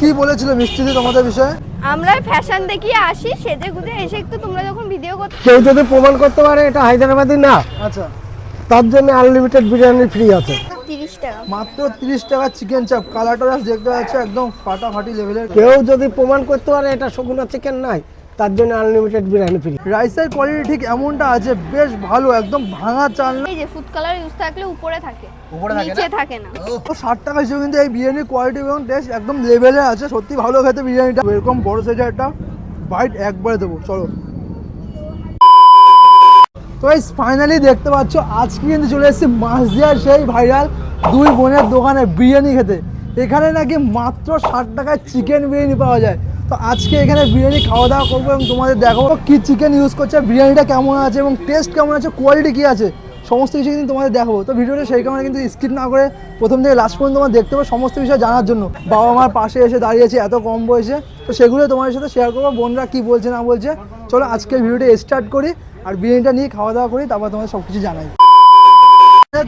কি বলেছিল মিষ্টিদি তোমাদের বিষয়ে? আমরা ফ্যাশন দেখিয়ে আসি সেজে গুজে এসে একটু তোমরা যখন ভিডিও করতে কেউ যদি প্রমাণ করতে পারে এটা হায়দ্রাবাদি না? আচ্ছা। তার জন্য আনলিমিটেড বিরিয়ানি ফ্রি আছে। তিরিশ টাকা। মাত্র তিরিশ টাকা চিকেন চাপ কালারটা জাস্ট দেখতে পাচ্ছ একদম ফাটাফাটি লেভেলের কেউ যদি প্রমাণ করতে পারে এটা শকুনা চিকেন নাই তার জন্য আনলিমিটেড বিরিয়ানি ফ্রি রাইসের কোয়ালিটি ঠিক এমনটা আছে বেশ ভালো একদম ভাঙা চাল না। এই যে ফুড কালার ইউজ থাকলে উপরে থাকে উপরে থাকে নিচে থাকে না। তো ষাট টাকা হিসেবে কিন্তু এই বিরিয়ানির কোয়ালিটি এবং টেস্ট একদম লেভেলে আছে সত্যি ভালো খেতে বিরিয়ানিটা। এরকম বড় সাইজের একটা বাইট একবারে দেবো চলো। তো এই ফাইনালি দেখতে পাচ্ছ আজকে কিন্তু চলে এসেছি মাসদিয়ার সেই ভাইরাল দুই বোনের দোকানে বিরিয়ানি খেতে। এখানে নাকি মাত্র ষাট টাকায় চিকেন বিরিয়ানি পাওয়া যায়। তো আজকে এখানে বিরিয়ানি খাওয়া দাওয়া করব এবং তোমাদের দেখাবো কি চিকেন ইউজ করছে বিরিয়ানিটা কেমন আছে এবং টেস্ট কেমন আছে কোয়ালিটি কী আছে, সমস্ত কিছু কিন্তু তোমাদের দেখাবো। তো ভিডিওটা সেই কারণে কিন্তু স্কিপ না করে প্রথম থেকে লাস্ট পর্যন্ত তোমার দেখতে পাবো সমস্ত বিষয় জানার জন্য। বাবা মার পাশে এসে দাঁড়িয়েছে এত কম বয়সে। তো সেগুলো তোমাদের সাথে শেয়ার করব, বোনরা কি বলছে না বলছে। চলো আজকের ভিডিওটা স্টার্ট করি আর বিরিয়ানিটা নিয়ে খাওয়া দাওয়া করি, তারপর তোমাদের সব কিছু জানাই।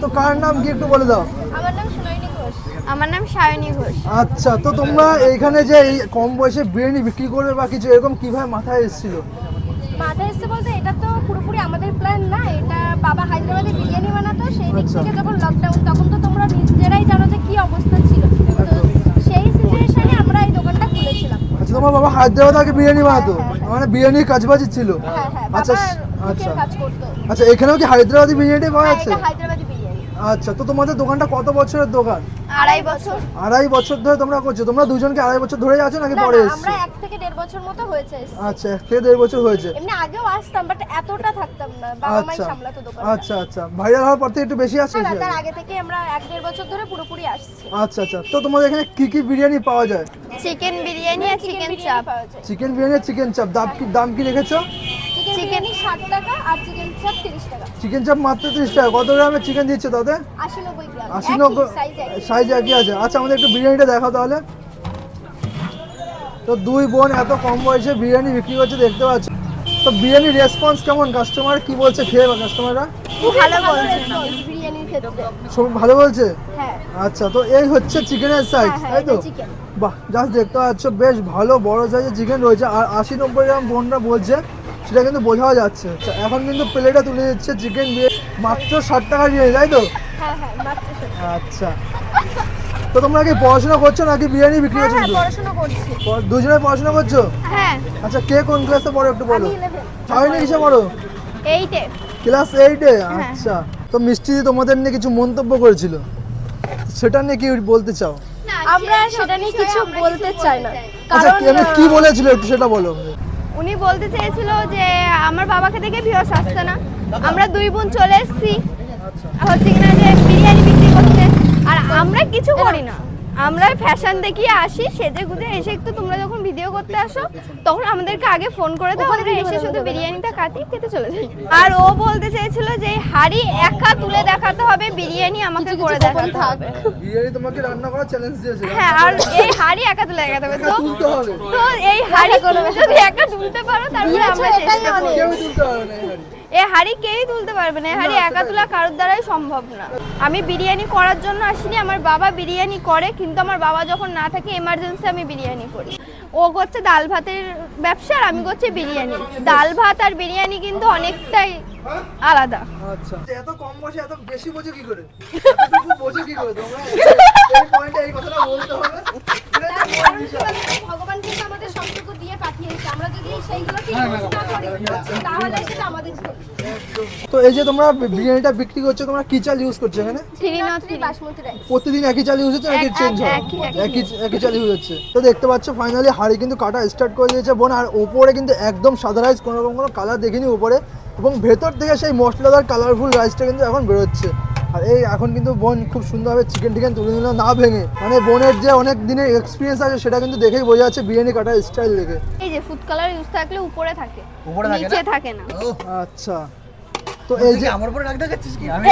তো কার নাম কি একটু বলে দাও আমার নাম সুনয়নী ঘোষ আমার নাম সায়নী ঘোষ। আচ্ছা তো তোমরা এইখানে যে এই কম বয়সে বিরিয়ানি বিক্রি করবে বা কিছু এরকম কীভাবে মাথায় এসেছিল? মাথায় এসছে বলতে এটা তো পুরোপুরি আমাদের প্ল্যান না এটা বাবা হায়দ্রাবাদে বিরিয়ানি বানাতো সেই দিক আচ্ছা। থেকে যখন লকডাউন তখন তো তোমরা নিজেরাই জানো যে কি অবস্থা ছিল। তো সেই সিচুয়েশনে আমরা এই দোকানটা খুলেছিলাম। আচ্ছা তোমার বাবা হায়দ্রাবাদ আগে বিরিয়ানি বানাতো? মানে বিরিয়ানির কাজবাজি ছিল? হ্যাঁ হ্যাঁ আচ্ছা আচ্ছা। আচ্ছা এখানেও কি হায়দ্রাবাদি বিরিয়ানি পাওয়া হ্যাঁ যাচ্ছে? আচ্ছা তো তোমাদের দোকানটা কত বছরের দোকান? আড়াই বছর। আড়াই বছর ধরে তোমরা করছ। তোমরা দুজনকে আড়াই বছর ধরেই আছো নাকি পরে আমরা এক থেকে দেড় বছর মতো হয়েছে আচ্ছা এক থেকে দেড় বছর হয়েছে। এমনি আগেও আসতাম বাট এতটা থাকতাম না। বাবা মাই আচ্ছা সামলাতো দোকান আচ্ছা আচ্ছা। ভাইরাল হওয়ার পর থেকে একটু বেশি আসছে না তার আগে থেকে আমরা এক দেড় বছর ধরে পুরোপুরি আসছি। আচ্ছা আচ্ছা। তো তোমাদের এখানে কি কি বিরিয়ানি পাওয়া যায়? চিকেন বিরিয়ানি আর chicken chaap. Chicken biryani chicken chaap. দাম কি দাম কি রেখেছো? চিকেন ষাট টাকা আর চিকেন চাপ তিরিশ টাকা। চিকেন চাপ মাত্র তিরিশ টাকা। কত গ্রামের চিকেন দিচ্ছে তাতে? আশি নব্বই গ্রাম। আশি নব্বই সাইজ একই। আছে। আচ্ছা আমাদের একটু বিরিয়ানিটা দেখাও তাহলে। তো দুই বোন এত কম বয়সে বিরিয়ানি বিক্রি করছে দেখতে পাচ্ছ। তো বিরিয়ানির রেসপন্স কেমন? কাস্টমার কি বলছে? খেয়ে বা কাস্টমাররা ভালো বলছে। বিরিয়ানির ক্ষেত্রে। সব ভালো বলছে? হ্যাঁ। আচ্ছা তো এই হচ্ছে চিকেনের সাইজ হ্যাঁ, তাই তো? বাহ জাস্ট দেখতে পাচ্ছ বেশ ভালো বড় সাইজের চিকেন রয়েছে। আর আশি নব্বই গ্রাম বোনরা বলছে সেটা কিন্তু বোঝাও যাচ্ছে। এখন কিন্তু প্লেটে তুলে দিচ্ছে চিকেন দিয়ে। মাত্র ষাট টাকা দিয়ে তাই তো? হ্যাঁ হ্যাঁ। আচ্ছা। তো তোমরা কি পড়াশোনা করছ নাকি বিরিয়ানি বিক্রি হ্যাঁ করছ পড়াশোনা করছি। দুজনে পড়াশোনা করছ? হ্যাঁ। আচ্ছা কে কোন ক্লাসে পড়ো একটু বলো। আমি সাইনে কিসে পড়ো? ক্লাস এইটে আচ্ছা। তো মিষ্টি তোমাদের নিয়ে কিছু মন্তব্য করেছিল। সেটা নিয়ে কি বলতে চাও? আমরা সেটা নিয়ে কিছু বলতে চাই না। আচ্ছা কারণ কি বলেছিল একটু সেটা বলো। উনি বলতে চেয়েছিল যে আমার বাবাকে দেখে ভিউস আসছে না। আমরা দুই বোন চলে এসেছি। হচ্ছে কিনা যে বিরিয়ানি বিক্রি করতে। আর আমরা কিছু করি না। আমরা ফ্যাশন দেখিয়ে আসি সেজে গুজে এসে একটু তোমরা যখন ভিডিও করতে আসো তখন আমাদেরকে আগে ফোন করে দাও আমরা এসে শুধু বিরিয়ানিটা কাটি খেতে চলে যাই। আর ও বলতে চেয়েছিল যে এই হাড়ি একা তুলে দেখাতে হবে বিরিয়ানি আমাকে করে দেখাতে হবে। বিরিয়ানি তোমাকে রান্না করার চ্যালেঞ্জ দিয়েছে। হ্যাঁ আর এই হাড়ি একা তুলে দেখাতে হবে। তো তুলতে হবে। তো এই হাড়ি তুমি যদি একা তুলতে পারো তারপরে আমরা চেষ্টা করব। কেউ তুলতে হবে না এই হাঁড়ি। এই হাড়ি কেউই তুলতে পারবে না এই হাড়ি একা তোলা কারোর দ্বারাই সম্ভব না। আমি বিরিয়ানি করার জন্য আসিনি আমার বাবা বিরিয়ানি করে কিন্তু আমার বাবা যখন না থাকে এমার্জেন্সি আমি বিরিয়ানি করি। ও করছে ডাল ভাতের ব্যবসা আর আমি করছি বিরিয়ানি। ডাল ভাত আর বিরিয়ানি কিন্তু অনেকটাই আলাদা। আচ্ছা। এত কম বয়সে এত বেশি বোঝো কি করে? বোঝো কি করে তোমরা? এই পয়েন্টে এই কথাটা বলতে হবে। একটা বড় বিষয়। ভগবান কিন্তু আমাদের সবটুকু দিয়ে পাঠিয়েছে আমরা যদি সেইগুলোকে তো এই যে তোমরা বিরিয়ানিটা বিক্রি করছ তোমরা কি চাল ইউজ করছ এখানে? থ্রি নট রাত্রি বাসমতি রাইস প্রতিদিন একই চাল ইউজ হচ্ছে নাকি চেঞ্জ হয়? একই- একই। একই চাল ইউজ হচ্ছে। তো দেখতে পাচ্ছ ফাইনালি হাড়ি কিন্তু কাটা স্টার্ট করে দিয়েছে বোন আর ওপরে কিন্তু একদম সাদা রাইস কোনো রকম কোনো কালার দেখিনি উপরে। এবং ভেতর থেকে সেই মশলাদার কালারফুল রাইসটা কিন্তু এখন বেরোচ্ছে। আর এই এখন কিন্তু বোন খুব সুন্দরভাবে চিকেন টিকেন তুলে নিল না ভেঙে। মানে বোনের যে অনেক দিনের এক্সপিরিয়েন্স আছে সেটা কিন্তু দেখেই বোঝা যাচ্ছে বিরিয়ানি কাটার স্টাইল দেখে। এই যে ফুড কালার ইউজ থাকলে উপরে থাকে উপরে থাকে না? নিচে থাকে না। আচ্ছা। তো এই যে আমার উপরে রাগ দেখাচ্ছিস কি? আমি।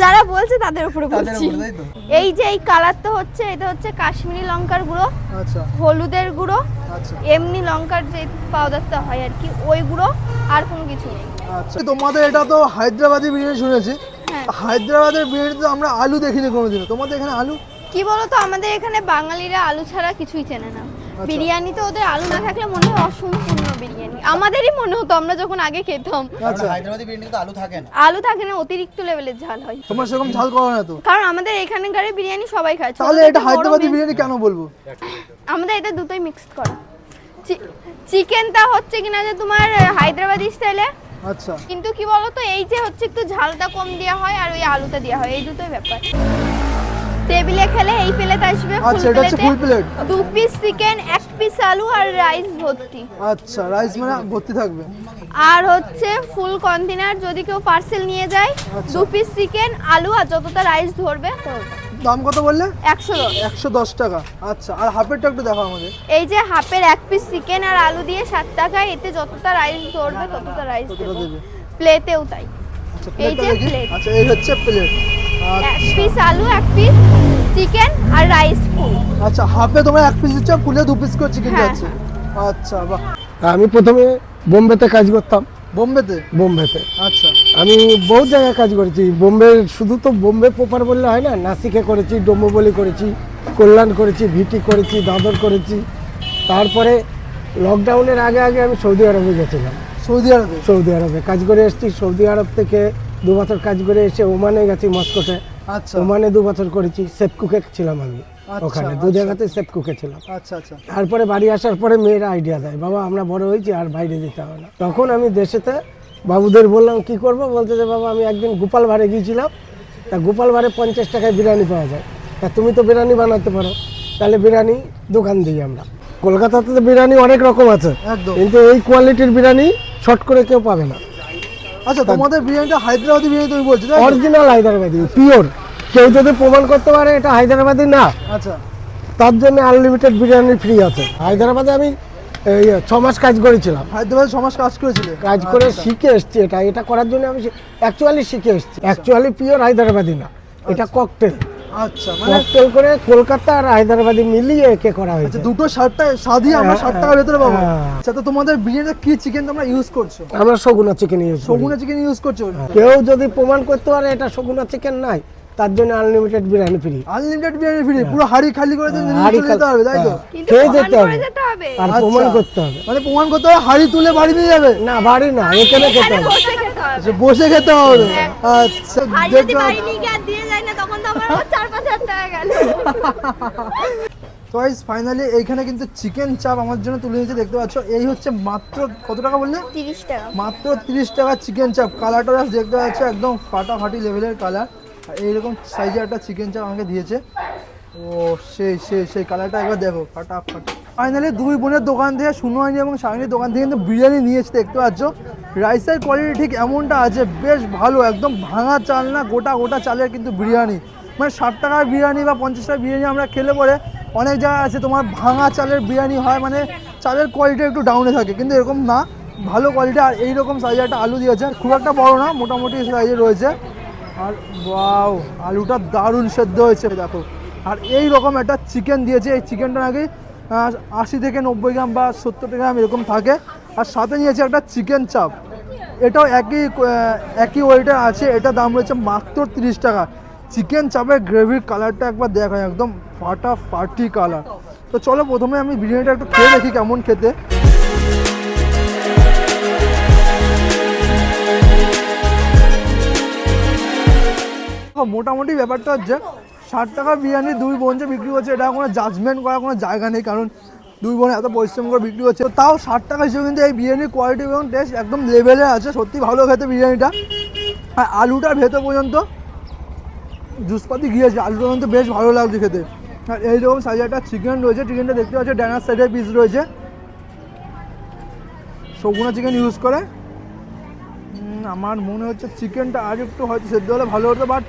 যারা বলছে তাদের উপরে বলছি। উপরে, তাই তো? এই যে এই কালার তো হচ্ছে এটা হচ্ছে কাশ্মীরি লঙ্কার গুঁড়ো আচ্ছা। হলুদের গুঁড়ো আচ্ছা। এমনি লঙ্কার যে পাউডারটা হয় আর কি ওই গুঁড়ো আর কোনো কিছু নেই। আচ্ছা। তোমাদের এটা তো হায়দ্রাবাদি বিরিয়ানি শুনেছি। হ্যাঁ। হায়দ্রাবাদের বিরিয়ানি তো আমরা আলু দেখিনি কোনোদিনও। তোমাদের এখানে আলু? কি বলতো আমাদের এখানে বাঙালিরা আলু ছাড়া কিছুই চেনে না। বিরিয়ানিতে ওদের আলু না থাকলে মনে হয় অসম্পূর্ণ বিরিয়ানি। আমাদেরই মনে হতো আমরা যখন আগে খেতাম। আচ্ছা। হায়দ্রাবাদি বিরিয়ানি তো আলু থাকে না। আলু থাকে না অতিরিক্ত লেভেলের ঝাল হয়। তোমার সেরকম ঝাল করো না তো? কারণ আমাদের এখানকার বিরিয়ানি সবাই খায়। তাহলে এটা হায়দ্রাবাদি বিরিয়ানি কেন বলব? আমাদের এটা দুটোই মিক্সড করা। চিকেনটা হচ্ছে কিনা যে তোমার হায়দ্রাবাদি স্টাইলে আচ্ছা। কিন্তু কি বলতো এই যে হচ্ছে একটু ঝালটা কম দেওয়া হয় আর ওই আলুটা দেওয়া হয় এই দুটোই ব্যাপার। টেবিলে খেলে এই প্লেট আসবে আচ্ছা, এটা হচ্ছে প্লেটে full plate। দু পিস চিকেন এক পিস আলু আর রাইস ভর্তি। আচ্ছা রাইস মানে ভর্তি থাকবে। আর হচ্ছে ফুল কন্টেনার যদি কেউ পার্সেল নিয়ে যায় আচ্ছা। দু পিস চিকেন আলু আর যতটা রাইস ধরবে দাম কত বললে? একশো একশো দশ টাকা। আচ্ছা আর হাফেরটা একটু দেখো আমাদের। এই যে হাফের এক পিস চিকেন আর আলু দিয়ে ষাট টাকায় এতে যতটা রাইস ধরবে ততটা রাইস দেবে। প্লেটেও তাই। আচ্ছা এই যে আচ্ছা এই হচ্ছে প্লেট এক পিস আলু এক পিস চিকেন আর রাইস ফুল আচ্ছা হাফে তোমার এক পিস দিচ্ছ ফুলে দু পিস করে চিকেন হ্যাঁ, যাচ্ছে। আচ্ছা বাহ। আমি প্রথমে বোম্বেতে কাজ করতাম। বোম্বেতে? বোম্বেতে। আচ্ছা। আমি বহু জায়গায় কাজ করেছি। বোম্বে শুধু তো বোম্বে প্রপার বললে হয় না নাসিকে করেছি ডোম্বলি করেছি কল্যাণ করেছি ভিটি করেছি দাদর করেছি। তারপরে লকডাউনের আগে আগে আমি সৌদি আরবে গেছিলাম। সৌদি আরবে? সৌদি আরবে। কাজ করে এসেছি সৌদি আরব থেকে দু বছর কাজ করে এসে ওমানে গেছি মস্কোতে। আচ্ছা। ওমানে দু বছর করেছি সেফ কুকে ছিলাম আমি। ওখানে দু আচ্ছা। জায়গাতে সেফ কুকে ছিলাম। আচ্ছা আচ্ছা। তারপরে বাড়ি আসার পরে মেয়েরা আইডিয়া দেয় বাবা আমরা বড় হয়েছি আর বাইরে যেতে হবে না। তখন আমি দেশেতে বাবুদের বললাম কি করব? বলতে যে বাবা আমি একদিন গোপাল ভাড়ে গিয়েছিলাম। তা গোপাল ভাড়ে পঞ্চাশ টাকায় বিরিয়ানি পাওয়া যায়। তা তুমি তো বিরিয়ানি বানাতে পারো। তাহলে বিরিয়ানি দোকান দিই আমরা। কলকাতাতে তো বিরিয়ানি অনেক রকম আছে কিন্তু এই কোয়ালিটির বিরিয়ানি শর্ট করে কেউ পাবে না। আচ্ছা তোমাদের বিরিয়ানিটা হায়দ্রাবাদি বিরিয়ানি তুমি বলছো? অরিজিনাল হায়দ্রাবাদি পিওর কেউ যদি প্রমাণ করতে পারে এটা হায়দ্রাবাদি না আচ্ছা। তার জন্য আনলিমিটেড বিরিয়ানি ফ্রি আছে। হায়দ্রাবাদে আমি এই ছ মাস কাজ করেছিলাম। হায়দ্রাবাদ সমাজ কাজ করেছিলে? কাজ করে আচ্ছা। শিখে এসছি এটা এটা করার জন্য আমি অ্যাকচুয়ালি শিখে এসছি। অ্যাকচুয়ালি পিওর হায়দ্রাবাদি না এটা ককটেল আচ্ছা মানে ককটেল করে কলকাতা আর হায়দ্রাবাদি মিলিয়ে একে করা হয়েছে। আচ্ছা দুটো আমরা হ্যাঁ, ষাট টাকার ভেতরে পাবো। হ্যাঁ। আচ্ছা তো তোমাদের বিরিয়ানিতে কি চিকেন তোমরা ইউজ করছ? আমরা Saguna chicken use Saguna chicken use করছ? কেউ যদি প্রমাণ করতে পারে এটা সগুনা চিকেন নাই তার জন্য unlimited biryani free unlimited biryani free পুরো হাড়ি খালি করে যেতে হবে তাই তো? হ্যাঁ। খেয়ে যেতে হবে। আর আচ্ছা। প্রমাণ করতে হবে। মানে প্রমাণ করতে হবে হাড়ি তুলে বাড়ি নিয়ে যাবে? না বাড়ি না এখানে খেতে হবে। বসে খেতে হবে। আচ্ছা, বসে খেতে হবে। আচ্ছা আর যদি দেখলাম বাড়ি নিয়ে গিয়ে দিয়ে যায় না তখন তো আমার আবার চার পাঁচ হাজার টাকা গেল। তো ফাইনালি এইখানে কিন্তু চিকেন চাপ আমার জন্য তুলে নিয়েছে দেখতে পাচ্ছ? এই হচ্ছে মাত্র কত টাকা বললে? তিরিশ টাকা। মাত্র তিরিশ টাকা চিকেন চাপ কালারটা দেখতে পাচ্ছ একদম ফাটাফাটি লেভেলের কালার এইরকম সাইজের একটা চিকেন চাপ আমাকে দিয়েছে। ও, সেই সেই সেই কালারটা একবার দেখো, ফাটাফাটি। ফাইনালি দুই বোনের দোকান থেকে সুনয়নি এবং শাহিনীর দোকান থেকে কিন্তু বিরিয়ানি নিয়েছে দেখতে পাচ্ছ? রাইসের কোয়ালিটি ঠিক এমনটা আছে, বেশ ভালো, একদম ভাঙা চাল না, গোটা গোটা চালের কিন্তু বিরিয়ানি। মানে ষাট টাকার বিরিয়ানি বা পঞ্চাশ টাকার বিরিয়ানি আমরা খেলে পরে অনেক জায়গায় আছে, তোমার ভাঙা চালের বিরিয়ানি হয় মানে চালের কোয়ালিটি একটু ডাউনে থাকে, কিন্তু এরকম না, ভালো কোয়ালিটি আর এইরকম সাইজের একটা আলু দিয়েছে। খুব একটা বড় না, মোটামুটি সাইজে রয়েছে। আর ওয়াও, আলুটা দারুণ সেদ্ধ হয়েছে, দেখো। আর এই রকম একটা চিকেন দিয়েছে, এই চিকেনটা নাকি আশি থেকে নব্বই গ্রাম বা সত্তর গ্রাম এরকম থাকে। আর সাথে নিয়েছে একটা চিকেন চাপ এটাও একই একই ওয়েটার আছে, এটা দাম রয়েছে মাত্র তিরিশ টাকা। চিকেন চাপের গ্রেভির কালারটা একবার দেখা একদম ফাটা ফাটি কালার তো চলো প্রথমে আমি বিরিয়ানিটা একটু খেয়ে দেখি কেমন খেতে। মোটামুটি ব্যাপারটা হচ্ছে ষাট টাকার বিরিয়ানি দুই বোন যে বিক্রি করছে, এটা কোনো জাজমেন্ট করার কোনো জায়গা নেই, কারণ দুই বোন এত পরিশ্রম করে বিক্রি করছে। তাও ষাট টাকা হিসেবে কিন্তু এই বিরিয়ানির কোয়ালিটি এবং টেস্ট একদম লেভেলে আছে, সত্যি ভালো খেতে বিরিয়ানিটা। আর আলুটার ভেতর পর্যন্ত জুসপাতি গিয়েছে, আলুটা কিন্তু বেশ ভালো লাগছে খেতে। আর এইরকম সাইজে একটা চিকেন রয়েছে চিকেনটা দেখতে পাচ্ছি, ডানার সাইডে পিস রয়েছে। সগুনা চিকেন ইউজ করে। আমার মনে হচ্ছে চিকেনটা আর একটু হয়তো সেদ্ধ হলে ভালো হতো বাট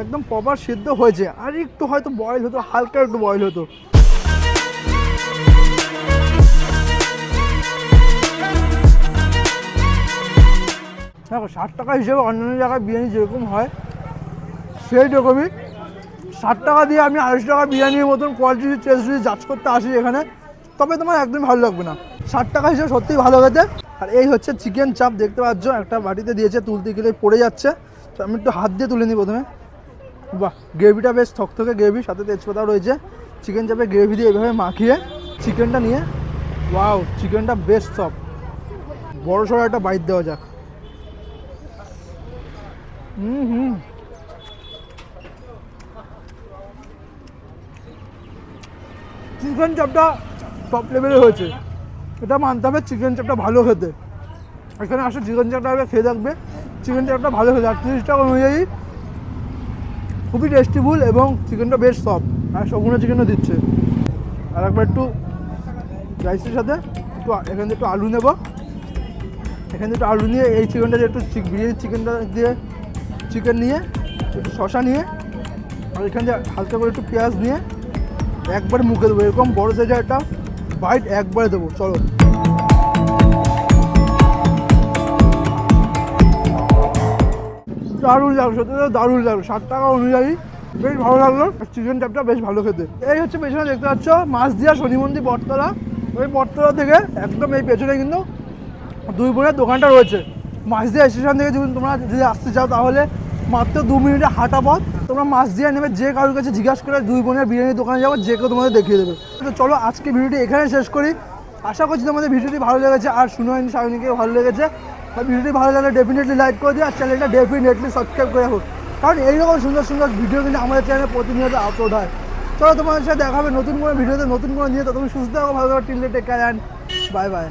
একদম প্রপার সিদ্ধ হয়েছে। আর একটু হয়তো বয়েল হতো, হালকা একটু বয়েল হতো। দেখো, ষাট টাকা হিসেবে অন্যান্য জায়গায় বিরিয়ানি যেরকম হয় সেই রকমই ষাট টাকা দিয়ে আমি আড়াইশো টাকা বিরিয়ানির মতন কোয়ালিটি টেস্ট যদি জাজ করতে আসি এখানে, তবে তোমার একদমই ভালো লাগবে না। ষাট টাকা হিসেবে সত্যিই ভালো হয়েছে আর এই হচ্ছে চিকেন চাপ দেখতে পাচ্ছ, একটা বাটিতে দিয়েছে, তুলতে গেলে পড়ে যাচ্ছে। তো আমি একটু হাত দিয়ে তুলে নিই প্রথমে। বাহ গ্রেভিটা বেশ থকথকে গ্রেভি সাথে তেজপাতাও রয়েছে। চিকেন চাপে গ্রেভি দিয়ে এভাবে মাখিয়ে চিকেনটা নিয়ে ওয়াও চিকেনটা বেশ সফট বড় সড়ো একটা বাইট দেওয়া যাক। হুম হুম। চিকেন চাপটা টপ লেভেলে হয়েছে। এটা মানতে হবে চিকেন চাপটা ভালো খেতে। এখানে আসে চিকেন চাপটা খেয়ে দেখবে। চিকেন চাপটা ভালো খেতে। আর তিরিশ টাকা অনুযায়ী খুবই টেস্টিফুল এবং চিকেনটা বেশ সফট আর সগুনা চিকেনও দিচ্ছে। আর একবার একটু রাইসের সাথে একটু এখান থেকে একটু আলু নেব। এখান থেকে একটু আলু নিয়ে এই চিকেনটা একটু বিরিয়ানি চিকেনটা দিয়ে চিকেন নিয়ে, একটু শশা নিয়ে, আর এখান থেকে হালকা করে একটু পেঁয়াজ নিয়ে একবারে মুখে দেবো। এরকম বড় সাইজের একটা বাইট একবারে দেবো। চলো। দারুণ লাগল, সত্যি দারুণ লাগল। ষাট টাকা অনুযায়ী বেশ ভালো লাগল চিকেন চাপটা বেশ ভালো খেতে। এই হচ্ছে পেছনে দেখতে পাচ্ছ মাছ দিয়া শনি মন্দির বটতলা। ওই বটতলা থেকে একদম এই পেছনে কিন্তু দুই বোনের দোকানটা রয়েছে। মাছদিয়া স্টেশন থেকে যদি তোমরা যদি আসতে চাও তাহলে মাত্র দু মিনিটে হাঁটা পথ। তোমরা মাছদিয়া নেবে, যে কারোর কাছে জিজ্ঞাসা করে দুই বোনের বিরিয়ানির দোকানে যাব, যে কেউ তোমাদের দেখিয়ে দেবে। তো চলো আজকে ভিডিওটি এখানে শেষ করি। আশা করছি তোমাদের ভিডিওটি ভালো লেগেছে, আর সুনয়ন সায়নীকে ভালো লেগেছে। আর ভিডিওটি ভালো লাগলে ডেফিনেটলি লাইক করে দিও আর চ্যানেলটা ডেফিনেটলি সাবস্ক্রাইব করে রাখুন কারণ এইরকম সুন্দর সুন্দর ভিডিও কিন্তু আমাদের চ্যানেলে প্রতিনিয়ত আপলোড হয়। চলো তোমাদের সাথে দেখাবে নতুন কোনো ভিডিওতে নতুন কোনো নিয়ে। তো তুমি সুস্থ থাকো, ভালো থাকো টিল টেক বাই বাই